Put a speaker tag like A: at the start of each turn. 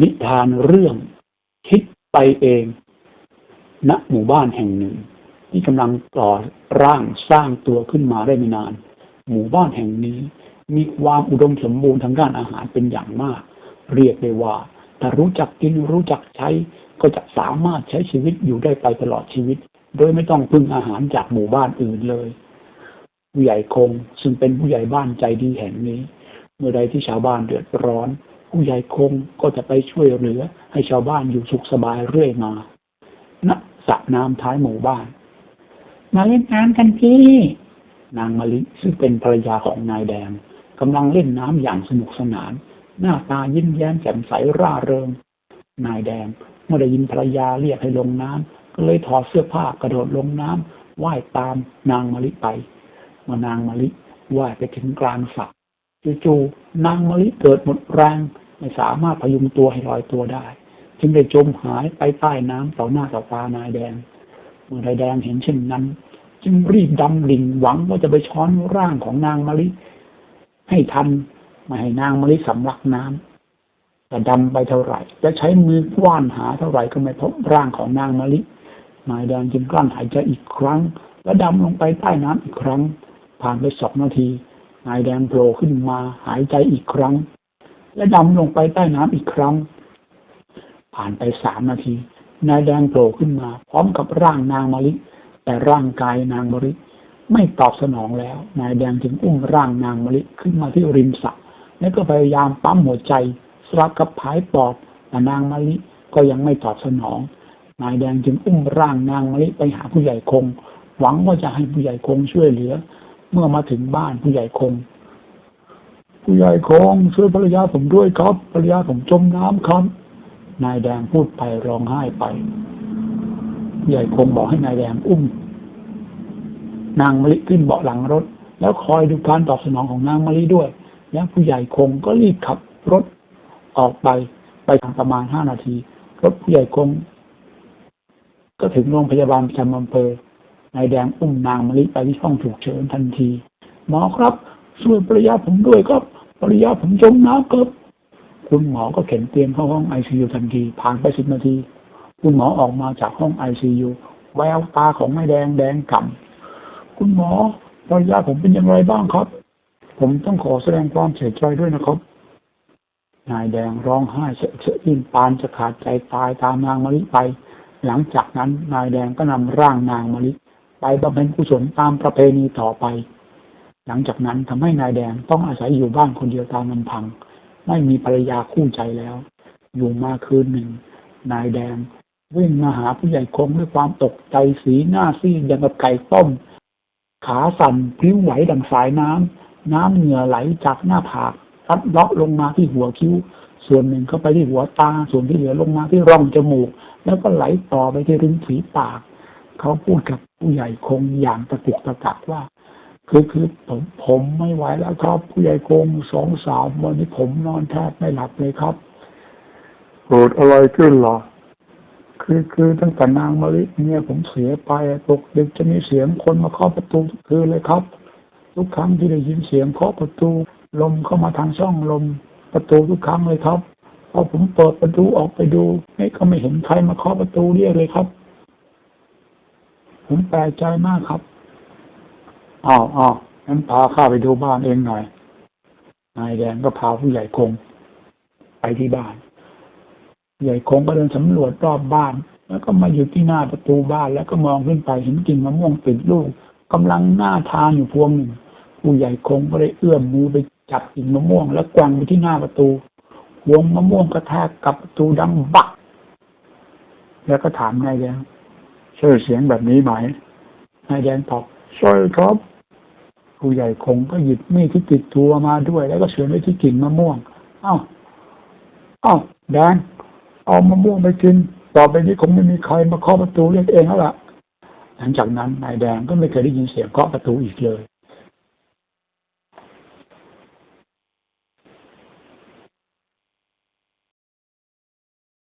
A: นิทานเรื่องคิดไปเอง ณหมู่บ้านแห่งหนึ่ง ที่กำลังก่อร่างสร้างตัวขึ้นมาได้ไม่นาน หมู่บ้านแห่งนี้มีความอุดมสมบูรณ์ทางด้านอาหารเป็นอย่างมาก เรียกได้ว่า ถ้ารู้จักกินรู้จักใช้ ก็จะสามารถใช้ชีวิตอยู่ได้ไปตลอดชีวิต โดยไม่ต้องพึ่งอาหารจากหมู่บ้านอื่นเลย ผู้ใหญ่คงซึ่งเป็นผู้ใหญ่บ้านใจดีแห่งนี้ เมื่อใดที่ชาวบ้านเดือดร้อน ผู้ใหญ่คงก็จะไปช่วยเหลือให้ชาวบ้านอยู่สุขสบายเรื่อยมาณสระน้ำท้ายหมู่บ้าน มาเล่นน้ำกันพี่ นางมะลิซึ่งเป็นภรรยาของนายแดงกำลังเล่นน้ำอย่างสนุกสนาน หน้าตายิ้มแย้มแจ่มใสร่าเริง นายแดงเมื่อได้ยินภรรยาเรียกให้ลงน้ำก็เลยถอดเสื้อผ้ากระโดดลงน้ำว่ายตามนางมะลิไปเมื่อนางมะลิว่ายไปถึงกลางสระ จู่ๆนางมะลิเกิดหมดแรงไม่สามารถพยุงตัวให้ลอยตัวได้ จึงได้จมหายไปใต้น้ำต่อหน้าต่อตานายแดงเมื่อนายแดงเห็นเช่นนั้น จึงรีบดำดิ่งหวังว่าจะไปช้อนร่างของนางมะลิ ให้ทันไม่ให้นางมะลิสำลักน้ำแต่ดำไปเท่าไหร่จะใช้มือคว้านหาเท่าไหร่ก็ไม่พบร่างของนางมะลินายแดงจึงกลั้นหายใจอีกครั้ง และดำลงไปใต้น้ำอีกครั้ง ผ่านไปสองนาที นายแดงโผล่ขึ้นมาหายใจอีกครั้ง และดำลงไปใต้น้ำอีกครั้ง ผ่านไปสามนาที นายแดงโผล่ขึ้นมา พร้อมกับร่างนางมะลิแต่ร่างกายนางมะลิไม่ตอบสนองแล้ว นายแดงจึงอุ้มร่างนางมะลิขึ้นมาที่ริมสระแล้วก็พยายามปั๊มหัวใจสลับกับผายปอดแต่นางมะลิก็ยังไม่ตอบสนอง นายแดงจึงอุ้มร่างนางมะลิไปหาผู้ใหญ่คง หวังว่าจะให้ผู้ใหญ่คงช่วยเหลือ เมื่อมาถึงบ้านผู้ใหญ่คง ผู้ใหญ่คงช่วยภรรยาผมด้วยครับ ภรรยาผมจมน้ำครับ นายแดงพูดไปร้องไห้ไปผู้ใหญ่คงบอกให้นายแดงอุ้ม นางมะลิขึ้นเบาะหลังรถ แล้วคอยดูการตอบสนองของนางมะลิด้วย แล้วผู้ใหญ่คงก็รีบขับรถออกไปไปทางประมาณห้านาที รถผู้ใหญ่คง ก็ถึงโรงพยาบาลประจำอำเภอ นายแดงอุ้มนางมะลิไปที่ห้องฉุกเฉินทันที หมอครับ ช่วยภรรยาผมด้วยครับภรรยาผมจมน้ำครับคุณหมอก็เข็นเตียงเข้าห้องไอซียูทันที ผ่านไปสิบนาที คุณหมอออกมาจากห้องไอซียูแววตาของนายแดงแดงก่ำคุณหมอภรรยาผมเป็นอย่างไรบ้างครับ ผมต้องขอแสดงความเสียใจด้วยนะครับ นายแดงร้องไห้เสะเสะยิ้มปานจะขาดใจตายตามนางมะลิไป หลังจากนั้นนายแดงก็นำร่างนางมะลิ ไปบำเพ็ญกุศลตามประเพณีต่อไป หลังจากนั้นทำให้นายแดงต้องอาศัยอยู่บ้านคนเดียวตามลำพัง ไม่มีภรรยาคู่ใจแล้ว อยู่มาคืนหนึ่ง นายแดงวิ่งมาหาผู้ใหญ่คงด้วยความตกใจสีหน้าซีดอย่างกับไก่ต้ม ขาสั่นพลิ้วไหวดังสายน้ำน้ำเหงื่อไหลจากหน้าผากพัดเลาะลงมาที่หัวคิ้ว ส่วนหนึ่งเข้าไปที่หัวตา ส่วนที่เหลือลงมาที่ร่องจมูก แล้วก็ไหลต่อไปที่ริมฝีปาก เขาพูดกับผู้ใหญ่คงอย่างตะกุกตะกักว่า คือคือผมผมไม่ไหวแล้วครับ ผู้ใหญ่คงสองสามวันนี้ผมนอนแทบไม่หลับเลยครับ
B: เกิดอะไรขึ้นล่ะ
A: คือคือตั้งแต่นางมะลิเนี่ยผมเสียไปตกดึกจะมีเสียงคนมาเคาะประตูทุกคืนเลยครับ ทุกครั้งที่ได้ยินเสียงเคาะประตู ลมเข้ามาทางช่องลมประตูทุกครั้งเลยครับพอผมเปิดประตูออกไปดูไม่ก็ไม่เห็นใครมาเคาะประตูเรียกเลยครับ ผมแปลกใจมากครับอ้าวอ้าวงั้นพาข้าไปดูบ้านเองหน่อย นายแดงก็พาผู้ใหญ่คง ไปที่บ้าน ใหญ่คงก็เดินสำรวจรอบบ้าน แล้วก็มาอยู่ที่หน้าประตูบ้านแล้วก็มองขึ้นไปเห็นกิ่งมะม่วงติดลูกกำลังหน้าทานอยู่พวงหนึ่ง ผู้ใหญ่คงก็เลยเอื้อมมือไปจับกิ่งมะม่วง แล้วกวางไปที่หน้าประตูพวงมะม่วงกระแทกกับประตูดังบัก แล้วก็ถามนายแดง ใช่เสียงแบบนี้ไหมนายแดงตอบใช่ครับ ผู้ใหญ่คงก็หยิบมีดที่ติดตัวมาด้วย แล้วก็เฉือนไว้ที่กิ่งมะม่วง เอ้า เอ้าแดงเอามะม่วงไปกิน ต่อไปนี้คงไม่มีใครมาเคาะประตูเรียกเองแล้วล่ะ หลังจากนั้นนายแดงก็ไม่เคยได้ยินเสียงเคาะประตูอีกเลย